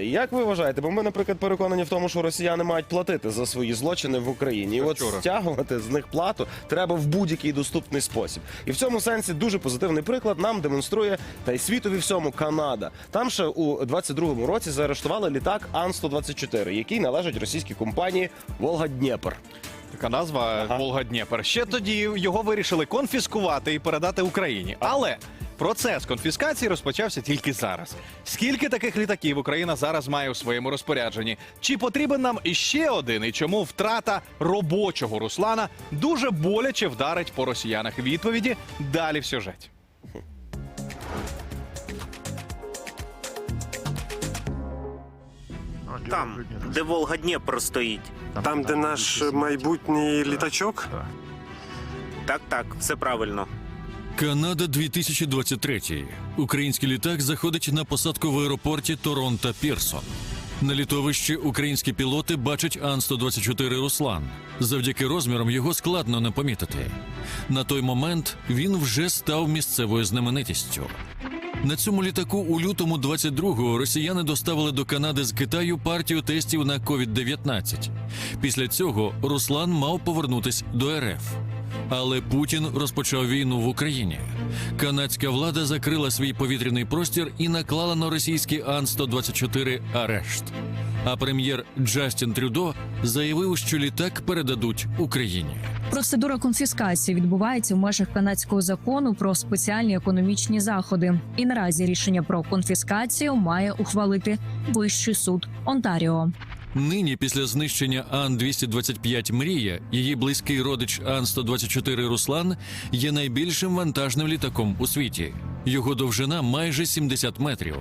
Як ви вважаєте? Бо ми, наприклад, переконані в тому, що росіяни мають платити за свої злочини в Україні. І от вчора. стягувати з них плату треба в будь-який доступний спосіб. І в цьому сенсі дуже позитивний приклад нам демонструє та й світові всьому Канада. Там ще у 22-му році заарештували літак Ан-124, який належить російській компанії Волга Дніпр. Така назва. Волга Дніпр. Ще тоді його вирішили конфіскувати і передати Україні. Але процес конфіскації розпочався тільки зараз. Скільки таких літаків Україна зараз має у своєму розпорядженні? Чи потрібен нам іще один? І чому втрата робочого Руслана дуже боляче вдарить по росіянах? Відповіді далі в сюжеті. Там, де Волга Дніпр стоїть. Там, де наш майбутній літачок? Так, так, все правильно. Канада 2023. Український літак заходить на посадку в аеропорті Торонто Пірсон. На літовищі українські пілоти бачать Ан-124 Руслан. Завдяки розмірам його складно не помітити. На той момент він вже став місцевою знаменитістю. На цьому літаку у лютому 22-го росіяни доставили до Канади з Китаю партію тестів на COVID-19. Після цього Руслан мав повернутись до РФ. Але Путін розпочав війну в Україні. Канадська влада закрила свій повітряний простір і наклала на російський Ан-124 арешт. А прем'єр Джастін Трюдо заявив, що літак передадуть Україні. Процедура конфіскації відбувається в межах канадського закону про спеціальні економічні заходи. І наразі рішення про конфіскацію має ухвалити Вищий суд Онтаріо. Нині, після знищення Ан-225 Мрія, її близький родич Ан-124 Руслан є найбільшим вантажним літаком у світі. Його довжина майже 70 метрів.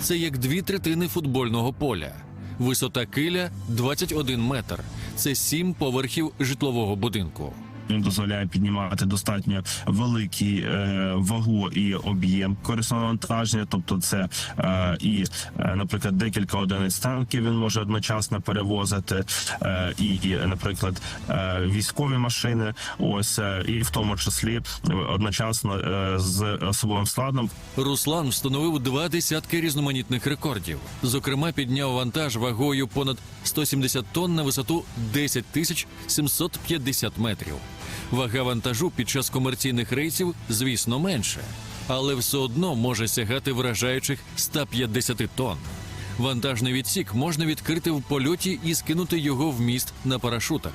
Це як дві третини футбольного поля. Висота киля 21 метр. Це сім поверхів житлового будинку. Він дозволяє піднімати достатньо великий е, вагу і об'єм корисного навантаження. Тобто, це е, і, е, наприклад, декілька одиниць танків він може одночасно перевозити, е, і, наприклад, е, військові машини. Ось е, і в тому числі одночасно е, з особовим складом Руслан встановив два десятки різноманітних рекордів. Зокрема, підняв вантаж вагою понад 170 тонн на висоту 10 тисяч 750 метрів. Вага вантажу під час комерційних рейсів, звісно, менше, але все одно може сягати вражаючих 150 тонн. Вантажний відсік можна відкрити в польоті і скинути його в міст на парашутах.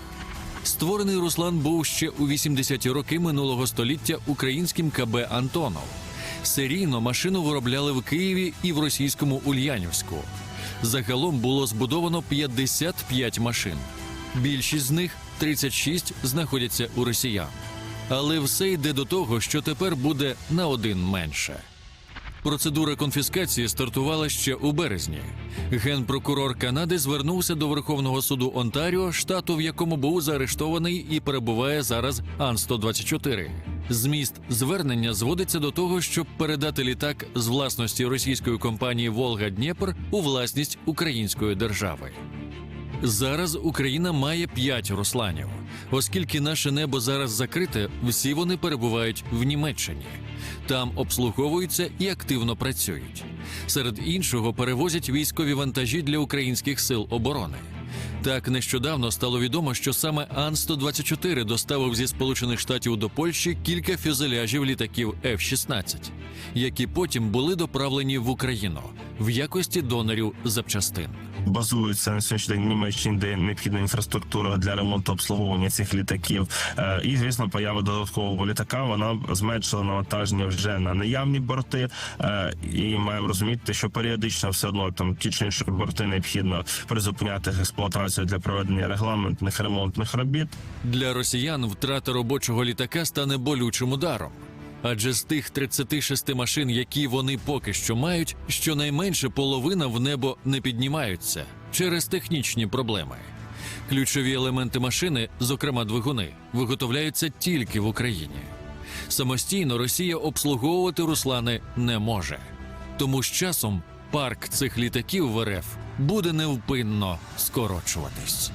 Створений Руслан був ще у 80-ті роки минулого століття українським КБ Антонов. Серійно машину виробляли в Києві і в російському Ульянівську. Загалом було збудовано 55 машин. Більшість з них 36 знаходяться у росіян. Але все йде до того, що тепер буде на один менше. Процедура конфіскації стартувала ще у березні. Генпрокурор Канади звернувся до Верховного суду Онтаріо, штату, в якому був заарештований і перебуває зараз Ан-124. Зміст звернення зводиться до того, щоб передати літак з власності російської компанії Волга Дніпр у власність української держави. Зараз Україна має п'ять русланів. Оскільки наше небо зараз закрите, всі вони перебувають в Німеччині. Там обслуговуються і активно працюють. Серед іншого перевозять військові вантажі для українських сил оборони. Так нещодавно стало відомо, що саме Ан-124 доставив зі Сполучених Штатів до Польщі кілька фюзеляжів літаків F-16, які потім були доправлені в Україну в якості донорів запчастин. Базуються на сьогоднішній день Німеччині, де необхідна інфраструктура для ремонту обслуговування цих літаків. Е, І звісно, поява додаткового літака вона зменшила навантаження вже на наявні борти. Е, І маємо розуміти, що періодично все одно там ті чи інші борти необхідно призупиняти експлуатацію для проведення регламентних ремонтних робіт. Для росіян втрата робочого літака стане болючим ударом. Адже з тих 36 машин, які вони поки що мають, щонайменше половина в небо не піднімаються через технічні проблеми. Ключові елементи машини, зокрема двигуни, виготовляються тільки в Україні. Самостійно Росія обслуговувати Руслани не може. Тому з часом парк цих літаків в РФ буде невпинно скорочуватись.